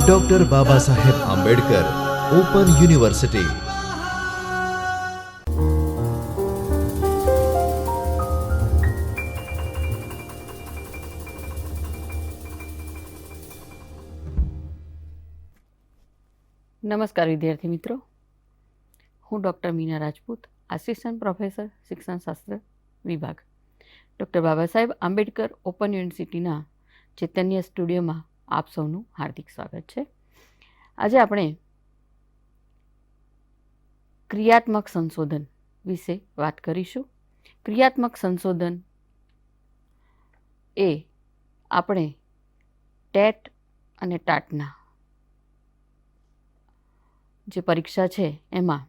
Doctor Baba Saheb Ambedkar open university નમસ્કાર વિદ્યાર્થી મિત્રો. હું doctor Meena Rajput assistant professor શિક્ષણશાસ્ત્ર વિભાગ. ડૉક્ટર બાબા સાહેબ આંબેડકર ઓપન યુનિવર્સિટીના ચૈતન્ય સ્ટુડિયોમાં આપ સૌનું હાર્દિક સ્વાગત છે. આજે આપણે ક્રિયાત્મક સંશોધન વિશે વાત કરીશું. ક્રિયાત્મક સંશોધન એ આપણે ટેટ અને ટાટના જે પરીક્ષા છે એમાં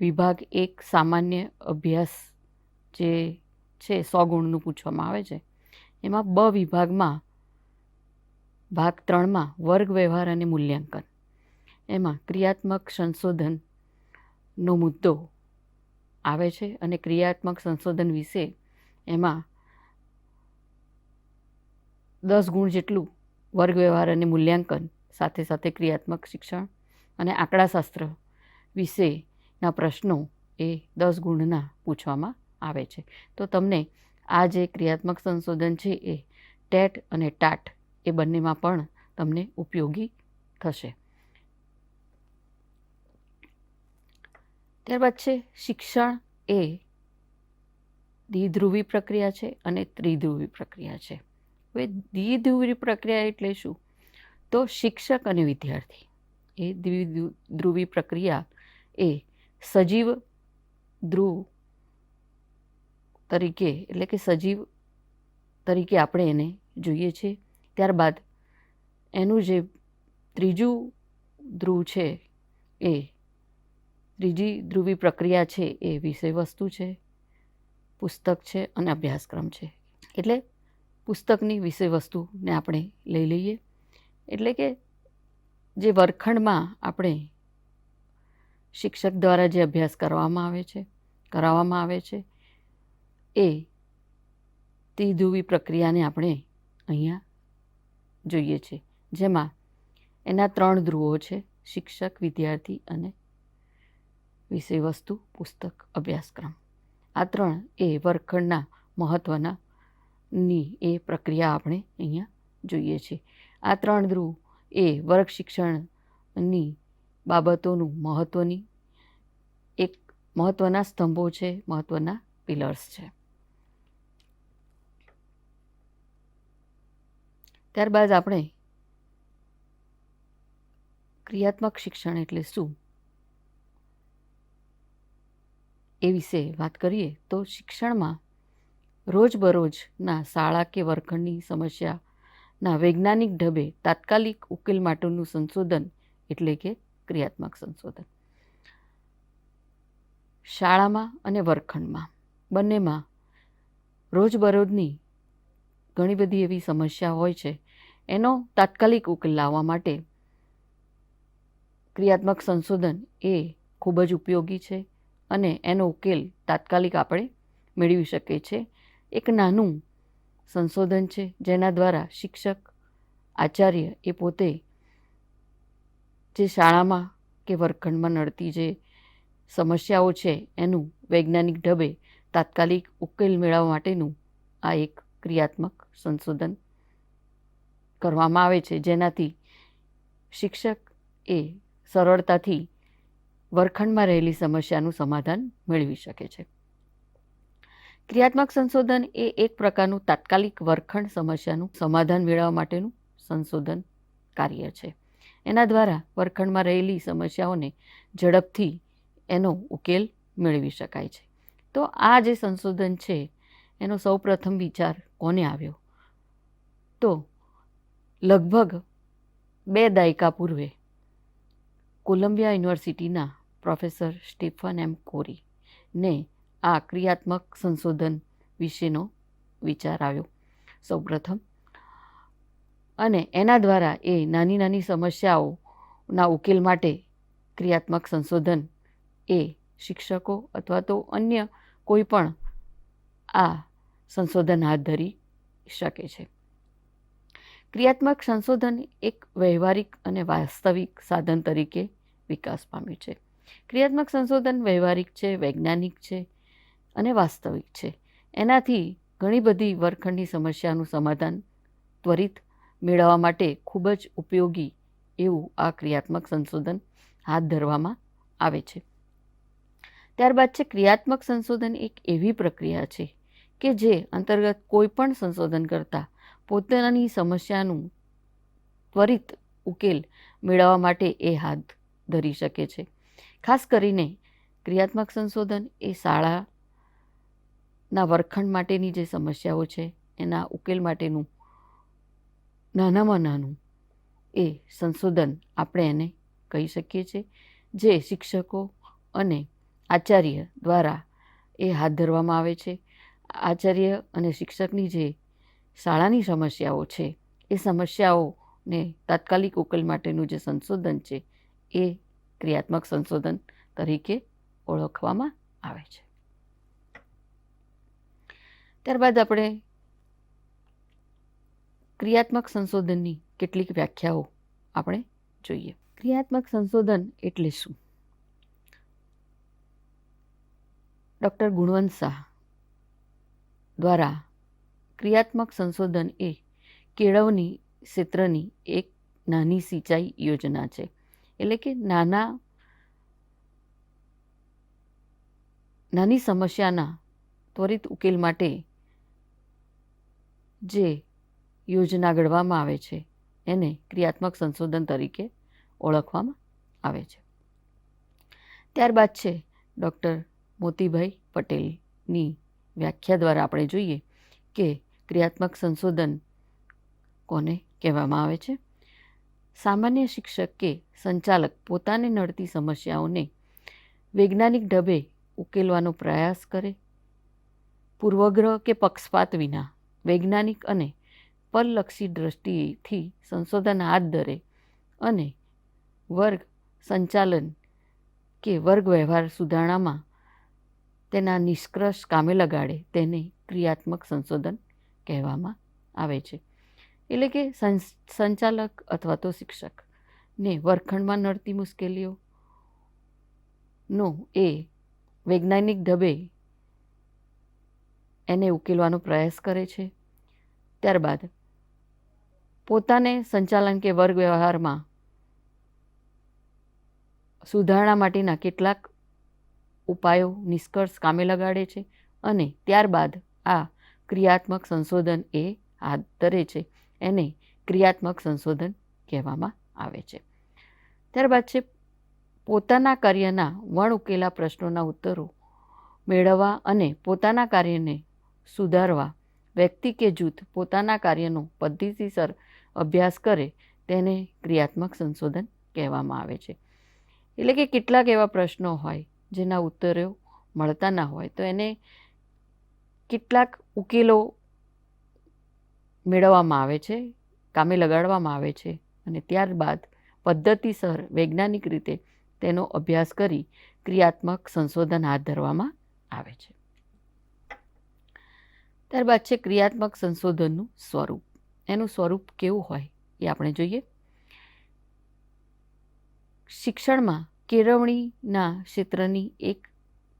વિભાગ એક સામાન્ય અભ્યાસ જે છે સો ગુણનું પૂછવામાં આવે છે. એમાં બ વિભાગમાં ભાગ ત્રણમાં વર્ગ વ્યવહાર અને મૂલ્યાંકન. એમાં ક્રિયાત્મક સંશોધનનો મુદ્દો આવે છે અને ક્રિયાત્મક સંશોધન વિશે એમાં દસ ગુણ જેટલું વર્ગ વ્યવહાર અને મૂલ્યાંકન, સાથે સાથે ક્રિયાત્મક શિક્ષણ અને આંકડાશાસ્ત્ર વિશેના પ્રશ્નો એ દસ ગુણના પૂછવામાં આવે છે. તો તમને આ જે ક્રિયાત્મક સંશોધન છે એ ટેટ અને ટાટ એ બંનેમાં પણ તમને ઉપયોગી થશે. ત્યારબાદ છે, શિક્ષણ એ દ્વિધ્રુવી પ્રક્રિયા છે અને ત્રિધ્રુવી પ્રક્રિયા છે. હવે દ્વિધ્રુવી પ્રક્રિયા એટલે શું? તો શિક્ષક અને વિદ્યાર્થી. એ દ્વિધ્રુવી પ્રક્રિયા એ સજીવ ધ્રુવ તરીકે, એટલે કે સજીવ તરીકે આપણે એને જોઈએ છીએ ત્યારબાદ એનું જે ત્રીજું ધ્રુવ છે એ, ત્રીજી ધ્રુવી પ્રક્રિયા છે એ વિષય વસ્તુ છે, પુસ્તક છે અને અભ્યાસક્રમ છે. એટલે પુસ્તકની વિષય વસ્તુને આપણે લઈ લઈએ. એટલે કે જે વર્ગખંડમાં આપણે શિક્ષક દ્વારા જે અભ્યાસ કરવામાં આવે છે, કરાવવામાં આવે છે, એ ત્રિધ્રુવી પ્રક્રિયાને આપણે અહીંયા જોઈએ છે. જેમાં એના ત્રણ ધ્રુવો છે, શિક્ષક, વિદ્યાર્થી અને વિષય વસ્તુ પુસ્તક, અભ્યાસક્રમ. આ ત્રણ એ વર્ગખંડના મહત્ત્વના ની એ પ્રક્રિયા આપણે અહીંયા જોઈએ છીએ આ ત્રણ ધ્રુવ એ વર્ગ શિક્ષણની બાબતોનું મહત્ત્વની એક મહત્ત્વના સ્તંભો છે મહત્ત્વના પિલર્સ છે. ત્યારબાદ આપણે ક્રિયાત્મક શિક્ષણ એટલે શું? એ વિશે વાત કરીએ તો શિક્ષણમાં રોજબરોજના શાળા કે વર્ગખંડની સમસ્યાના વૈજ્ઞાનિક ઢબે તાત્કાલિક ઉકેલ માટેનું સંશોધન એટલે કે ક્રિયાત્મક સંશોધન. શાળામાં અને વર્ગખંડમાં બંનેમાં રોજબરોજની ઘણી બધી એવી સમસ્યા હોય છે. એનો તાત્કાલિક ઉકેલ લાવવા માટે ક્રિયાત્મક સંશોધન એ ખૂબ જ ઉપયોગી છે અને એનો ઉકેલ તાત્કાલિક આપણે મેળવી શકીએ છીએ. એક નાનું સંશોધન છે જેના દ્વારા શિક્ષક, આચાર્ય એ પોતે જે શાળામાં કે વર્ગખંડમાં નડતી જે સમસ્યાઓ છે એનું વૈજ્ઞાનિક ઢબે તાત્કાલિક ઉકેલ મેળવવા માટેનું આ એક ક્રિયાત્મક સંશોધન કરવામાં આવે છે. જેનાથી શિક્ષક એ સરળતાથી વર્ગખંડમાં રહેલી સમસ્યાનું સમાધાન મેળવી શકે છે. ક્રિયાત્મક સંશોધન એ એક પ્રકારનું તાત્કાલિક વર્ગખંડ સમસ્યાનું સમાધાન મેળવવા માટેનું સંશોધન કાર્ય છે. એના દ્વારા વર્ગખંડમાં રહેલી સમસ્યાઓને ઝડપથી એનો ઉકેલ મેળવી શકાય છે. તો આ જે સંશોધન છે એનો સૌપ્રથમ વિચાર કોને આવ્યો? તો લગભગ બે દાયકા પૂર્વે કોલંબિયા યુનિવર્સિટીના પ્રોફેસર સ્ટીફન એમ કોરી ને આ ક્રિયાત્મક સંશોધન વિશેનો વિચાર આવ્યો સૌપ્રથમ. અને એના દ્વારા એ નાની નાની સમસ્યાઓના ઉકેલ માટે ક્રિયાત્મક સંશોધન એ શિક્ષકો અથવા તો અન્ય કોઈ પણ આ સંશોધન હાથ ધરી શકે છે. ક્રિયાત્મક સંશોધન એક વ્યવહારિક અને વાસ્તવિક સાધન તરીકે વિકાસ પામ્યું છે. ક્રિયાત્મક સંશોધન વ્યવહારિક છે, વૈજ્ઞાનિક છે અને વાસ્તવિક છે. એનાથી ઘણી બધી વર્ગખંડની સમસ્યાનું સમાધાન ત્વરિત મેળવવા માટે ખૂબ જ ઉપયોગી એવું આ ક્રિયાત્મક સંશોધન હાથ ધરવામાં આવે છે. ત્યારબાદ છે, ક્રિયાત્મક સંશોધન એક એવી પ્રક્રિયા છે કે જે અંતર્ગત કોઈ પણ સંશોધન કરતાં પોતાની સમસ્યાનું ત્વરિત ઉકેલ મેળવવા માટે એ હાથ ધરી શકે છે. ખાસ કરીને ક્રિયાત્મક સંશોધન એ શાળાના વર્ગખંડ માટેની જે સમસ્યાઓ છે, એના ઉકેલ માટેનું નાનામાં નાનું એ સંશોધન આપણે એને કહી શકીએ છીએ, જે શિક્ષકો અને આચાર્ય દ્વારા એ હાથ ધરવામાં આવે છે. આચાર્ય અને શિક્ષકની જે શાળાની સમસ્યાઓ છે, એ સમસ્યાઓને તાત્કાલિક ઉકેલ માટેનું જે સંશોધન છે, એ ક્રિયાત્મક સંશોધન તરીકે ઓળખવામાં આવે છે. ત્યારબાદ આપણે ક્રિયાત્મક સંશોધનની કેટલીક વ્યાખ્યાઓ આપણે જોઈએ. ક્રિયાત્મક સંશોધન એટલે શું? ડૉક્ટર ગુણવંત શાહ દ્વારા ક્રિયાત્મક સંશોધન એ કેળવણી ક્ષેત્રની એક નાની સિંચાઈ યોજના છે. એટલે કે નાના, નાની સમસ્યાના ત્વરિત ઉકેલ માટે જે યોજના ઘડવામાં આવે છે, એને ક્રિયાત્મક સંશોધન તરીકે ઓળખવામાં આવે છે. ત્યારબાદ છે ડૉક્ટર મોતીભાઈ પટેલની વ્યાખ્યા દ્વારા આપણે જોઈએ કે ક્રિયાત્મક સંશોધન કોને કહેવામાં આવે છે? સામાન્ય શિક્ષક કે સંચાલક પોતાને નડતી સમસ્યાઓને વૈજ્ઞાનિક ઢબે ઉકેલવાનો પ્રયાસ કરે. પૂર્વગ્રહ કે પક્ષપાત વિના વૈજ્ઞાનિક અને પરલક્ષી દ્રષ્ટિથી સંશોધન હાથ ધરે અને વર્ગ સંચાલન કે વર્ગ વ્યવહાર સુધારણામાં તેના નિષ્કર્ષ કામે લગાડે તેને ક્રિયાત્મક સંશોધન કહેવામાં આવે છે. એટલે કે સંચાલક અથવા તો શિક્ષકને વર્ગખંડમાં નડતી મુશ્કેલીઓ નો એ વૈજ્ઞાનિક ઢબે એને ઉકેલવાનો પ્રયાસ કરે છે. ત્યારબાદ પોતાને સંચાલન કે વર્ગ વ્યવહારમાં સુધારણા માટેના કેટલાક ઉપાયો નિષ્કર્ષ કામે લગાડે છે અને ત્યારબાદ આ ક્રિયાત્મક સંશોધન એ હાથ ધરે છે એને ક્રિયાત્મક સંશોધન કહેવામાં આવે છે. ત્યારબાદ છે, પોતાના કાર્યના વણ ઉકેલા પ્રશ્નોના ઉત્તરો મેળવવા અને પોતાના કાર્યને સુધારવા, વ્યક્તિ કે જૂથ પોતાના કાર્યનો પદ્ધતિસર અભ્યાસ કરે તેને ક્રિયાત્મક સંશોધન કહેવામાં આવે છે. એટલે કે કેટલાક એવા પ્રશ્નો હોય જેના ઉત્તરો મળતા ના હોય, તો એને કેટલાક ઉકેલો મેળવવામાં આવે છે, કામે લગાડવામાં આવે છે અને ત્યારબાદ પદ્ધતિસર વૈજ્ઞાનિક રીતે તેનો અભ્યાસ કરી ક્રિયાત્મક સંશોધન હાથ ધરવામાં આવે છે. ત્યારબાદ છે ક્રિયાત્મક સંશોધનનું સ્વરૂપ. એનું સ્વરૂપ કેવું હોય એ આપણે જોઈએ. શિક્ષણમાં કેળવણીના ક્ષેત્રની એક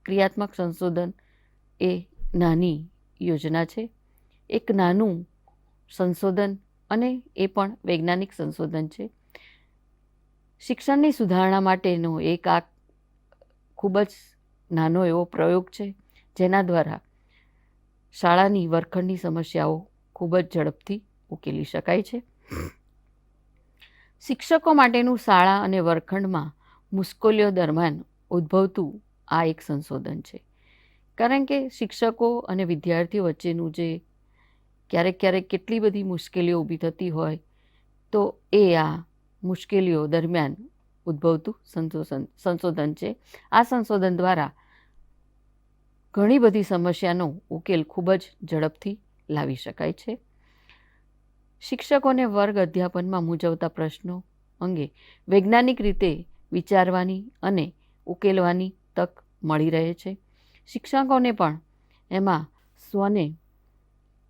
ક્રિયાત્મક સંશોધન એ નાની યોજના છે. એક નાનું સંશોધન અને એ પણ વૈજ્ઞાનિક સંશોધન છે. શિક્ષણની સુધારણા માટેનો એક આ ખૂબ જ નાનો એવો પ્રયોગ છે, જેના દ્વારા શાળાની વર્ખંડની સમસ્યાઓ ખૂબ જ ઝડપથી ઉકેલી શકાય છે. શિક્ષકો માટેનું શાળા અને વર્ગખંડમાં મુશ્કેલીઓ દરમિયાન ઉદ્ભવતું આ એક સંશોધન છે. કારણ કે શિક્ષકો અને વિદ્યાર્થીઓ વચ્ચેનું જે ક્યારેક ક્યારેક કેટલી બધી મુશ્કેલીઓ ઊભી થતી હોય, તો એ આ મુશ્કેલીઓ દરમિયાન ઉદ્ભવતું સંશોધન સંશોધન છે. આ સંશોધન દ્વારા ઘણી બધી સમસ્યાનો ઉકેલ ખૂબ જ ઝડપથી લાવી શકાય છે. શિક્ષકોને વર્ગ અધ્યાપનમાં મૂંઝવતા પ્રશ્નો અંગે વૈજ્ઞાનિક રીતે વિચારવાની અને ઉકેલવાની તક મળી રહે છે. શિક્ષકોને પણ એમાં સ્વને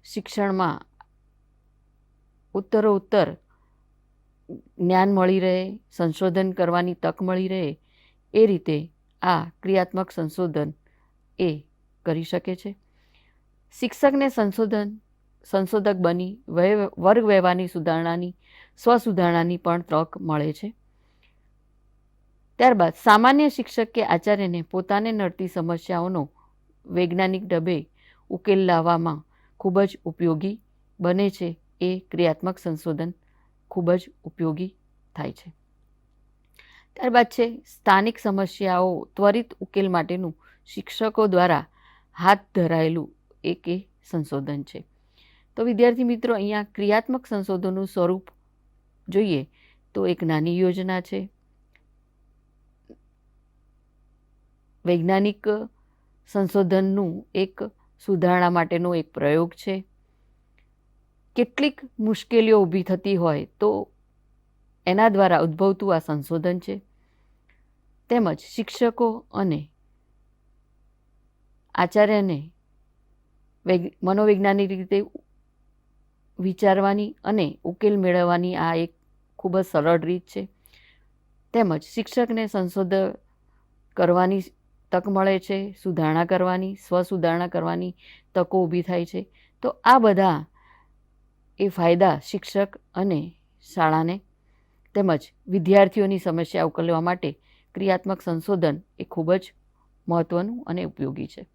શિક્ષણમાં ઉત્તરો ઉત્તર જ્ઞાન મળી રહે, સંશોધન કરવાની તક મળી રહે એ રીતે આ ક્રિયાત્મક સંશોધન એ કરી શકે છે. શિક્ષકને સંશોધન, સંશોધક બની વર્ગ વ્યવહારની સુધારણાની સ્વસુધારણાની પણ તક મળે છે. ત્યારબાદ સામાન્ય શિક્ષક આચાર્યને પોતાને નડતી સમસ્યાઓનો વૈજ્ઞાનિક ઢબે ઉકેલ લાવવામાં ખૂબ જ ઉપયોગી બને છે. એ ક્રિયાત્મક સંશોધન ખૂબ જ ઉપયોગી થાય છે. ત્યારબાદ છે, સ્થાનિક સમસ્યાઓ ત્વરિત ઉકેલ માટેનું શિક્ષકો દ્વારા હાથ ધરાયેલું એક એ સંશોધન છે. તો વિદ્યાર્થી મિત્રો, અહીંયા ક્રિયાત્મક સંશોધનનું સ્વરૂપ જોઈએ તો એક નાની યોજના છે. વૈજ્ઞાનિક સંશોધનનું એક સુધારણા માટેનો એક પ્રયોગ છે. કેટલીક મુશ્કેલીઓ ઊભી થતી હોય તો એના દ્વારા ઉદ્ભવતું આ સંશોધન છે. તેમજ શિક્ષકો અને આચાર્યને મનોવૈજ્ઞાનિક રીતે વિચારવાની અને ઉકેલ મેળવવાની આ એક ખૂબ જ સરળ રીત છે. તેમજ શિક્ષકને સંશોધન કરવાની તક મળે છે, સુધારણા કરવાની, સ્વસુધારણા કરવાની તકો ઊભી થાય છે. તો આ બધા એ ફાયદા શિક્ષક અને શાળાને તેમજ વિદ્યાર્થીઓની સમસ્યા ઉકેલવા માટે ક્રિયાત્મક સંશોધન એ ખૂબ જ મહત્ત્વનું અને ઉપયોગી છે.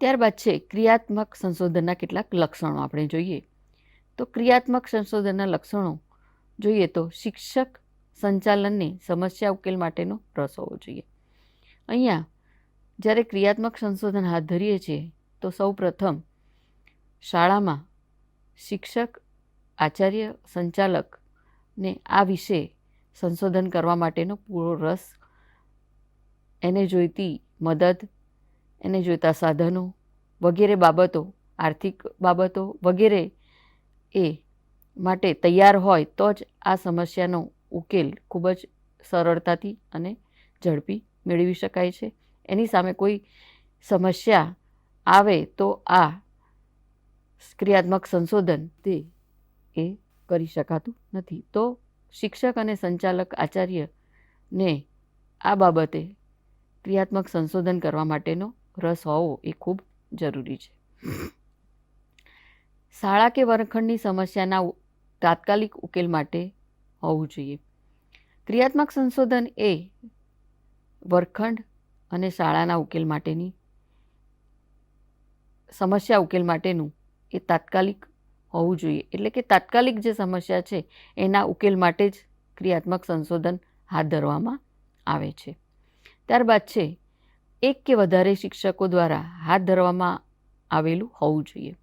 ત્યારબાદ છે ક્રિયાત્મક સંશોધનના કેટલાક લક્ષણો આપણે જોઈએ. તો ક્રિયાત્મક સંશોધનના લક્ષણો જોઈએ તો શિક્ષક સંચાલનને સમસ્યા ઉકેલ માટેનો રસ હોવો જોઈએ. અહીંયા, જ્યારે ક્રિયાત્મક સંશોધન હાથ ધરીએ છીએ, તો સૌ પ્રથમ શાળામાં શિક્ષક, આચાર્ય સંચાલકને આ વિશે સંશોધન કરવા માટેનો પૂરો રસ એને જોઈતી મદદ, એને જોઈતા સાધનો વગેરે બાબતો, આર્થિક બાબતો વગેરે એ માટે તૈયાર હોય તો જ આ સમસ્યાનો ઉકેલ ખૂબ જ સરળતાથી અને ઝડપી મેળવી શકાય છે. એની સામે કોઈ સમસ્યા આવે તો આ ક્રિયાત્મક સંશોધન તે એ કરી શકાતું નથી. તો શિક્ષક અને સંચાલક આચાર્યને આ બાબતે ક્રિયાત્મક સંશોધન કરવા માટેનો રસ હોવો એ ખૂબ જરૂરી છે. શાળા કે વર્ગખંડની સમસ્યાના તાત્કાલિક ઉકેલ માટે હોવું જોઈએ. ક્રિયાત્મક સંશોધન એ વર્ગખંડ અને શાળાના ઉકેલ માટેની, સમસ્યા ઉકેલ માટેનું એ તાત્કાલિક હોવું જોઈએ. એટલે કે તાત્કાલિક જે સમસ્યા છે, એના ઉકેલ માટે જ ક્રિયાત્મક સંશોધન હાથ ધરવામાં આવે છે. ત્યારબાદ છે, એક કે વધારે શિક્ષકો દ્વારા હાથ ધરવામાં આવેલું હોવું જોઈએ.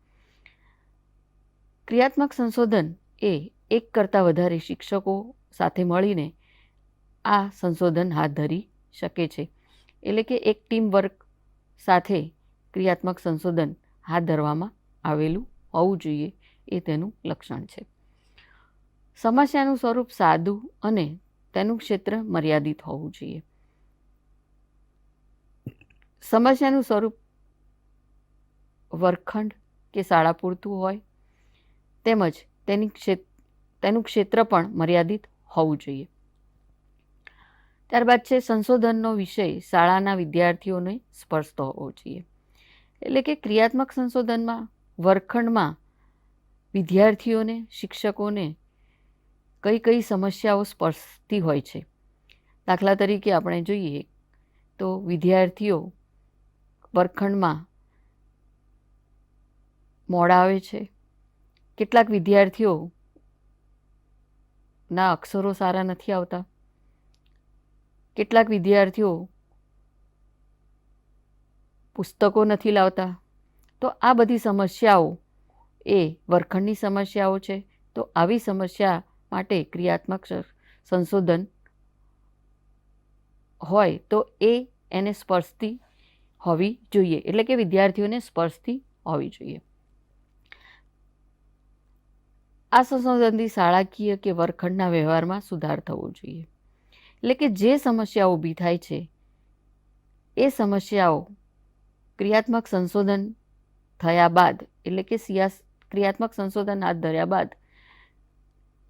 ક્રિયાત્મક સંશોધન એ એક કરતાં વધારે શિક્ષકો સાથે મળીને આ સંશોધન હાથ ધરી શકે છે. એટલે કે એક ટીમ વર્ક સાથે ક્રિયાત્મક સંશોધન હાથ ધરવામાં આવેલું હોવું જોઈએ એ તેનું લક્ષણ છે. સમસ્યાનું સ્વરૂપ સાદું અને તેનું ક્ષેત્ર મર્યાદિત હોવું જોઈએ. સમસ્યાનું સ્વરૂપ વર્ગખંડ કે શાળા પૂરતું હોય તેમજ તેની ક્ષેત્ર તેનું ક્ષેત્ર પણ મર્યાદિત હોવું જોઈએ. ત્યારબાદ છે સંશોધનનો વિષય શાળાના વિદ્યાર્થીઓને સ્પર્શતો હોવો જોઈએ. એટલે કે ક્રિયાત્મક સંશોધનમાં, વર્ગખંડમાં વિદ્યાર્થીઓને, શિક્ષકોને કઈ કઈ સમસ્યાઓ સ્પર્શતી હોય છે. દાખલા તરીકે આપણે જોઈએ તો વિદ્યાર્થીઓ વર્ગખંડમાં મોડા આવે છે. કેટલાક વિદ્યાર્થીઓ ના અક્ષરો સારા નથી આવતા. કેટલાક વિદ્યાર્થીઓ પુસ્તકો નથી લાવતા. તો આ બધી સમસ્યાઓ એ વર્ખંડની સમસ્યાઓ છે. તો આવી સમસ્યા માટે ક્રિયાત્મક સંશોધન હોય તો એ એને સ્પર્શતી હોવી જોઈએ. એટલે કે વિદ્યાર્થીઓને સ્પર્શતી હોવી જોઈએ. આ સંશોધનથી શાળાકીય કે વર્ગખંડના વ્યવહારમાં સુધાર થવો જોઈએ. એટલે કે જે સમસ્યાઓ ઊભી થાય છે, એ સમસ્યાઓ ક્રિયાત્મક સંશોધન થયા બાદ, એટલે કે સિયાસ, ક્રિયાત્મક સંશોધન હાથ ધર્યા બાદ,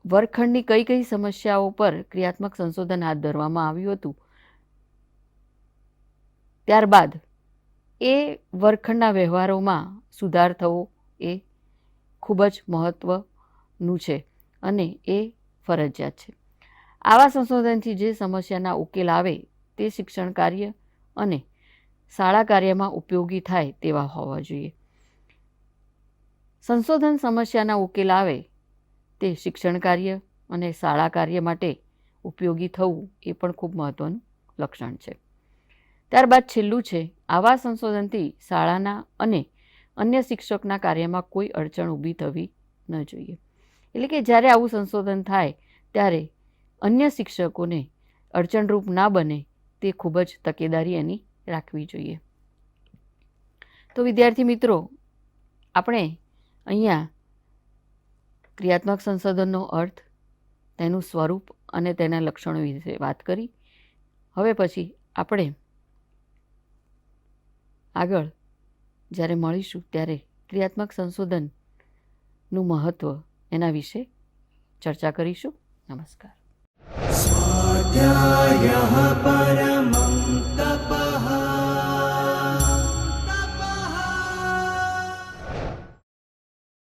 વર્ગખંડની કઈ કઈ સમસ્યાઓ પર ક્રિયાત્મક સંશોધન હાથ ધરવામાં આવ્યું હતું, ત્યારબાદ એ વર્ગખંડના વ્યવહારોમાં સુધાર થવો એ ખૂબ જ મહત્ત્વનું છે અને એ ફરજિયાત છે. આવા સંશોધનથી જે સમસ્યાના ઉકેલ આવે તે શિક્ષણ કાર્ય અને શાળા કાર્યમાં ઉપયોગી થાય તેવા હોવા જોઈએ. સંશોધન સમસ્યાના ઉકેલ આવે તે શિક્ષણ કાર્ય અને શાળા કાર્ય માટે ઉપયોગી થવું એ પણ ખૂબ મહત્ત્વનું લક્ષણ છે. ત્યારબાદ છેલ્લું છે, આવા સંશોધનથી શાળાના અને અન્ય શિક્ષકના કાર્યમાં કોઈ અડચણ ઊભી થવી ન જોઈએ. એટલે કે જ્યારે આવું સંશોધન થાય, ત્યારે અન્ય શિક્ષકોને અડચણરૂપ ના બને તે ખૂબ જ તકેદારી એની રાખવી જોઈએ. તો વિદ્યાર્થી મિત્રો, આપણે અહીંયા ક્રિયાત્મક સંશોધનનો અર્થ, તેનું સ્વરૂપ અને તેના લક્ષણો વિશે વાત કરી. હવે પછી આપણે આગળ જ્યારે મળીશું ત્યારે ક્રિયાત્મક સંશોધનનું મહત્ત્વ એના વિશે ચર્ચા કરીશું. નમસ્કાર. પરમ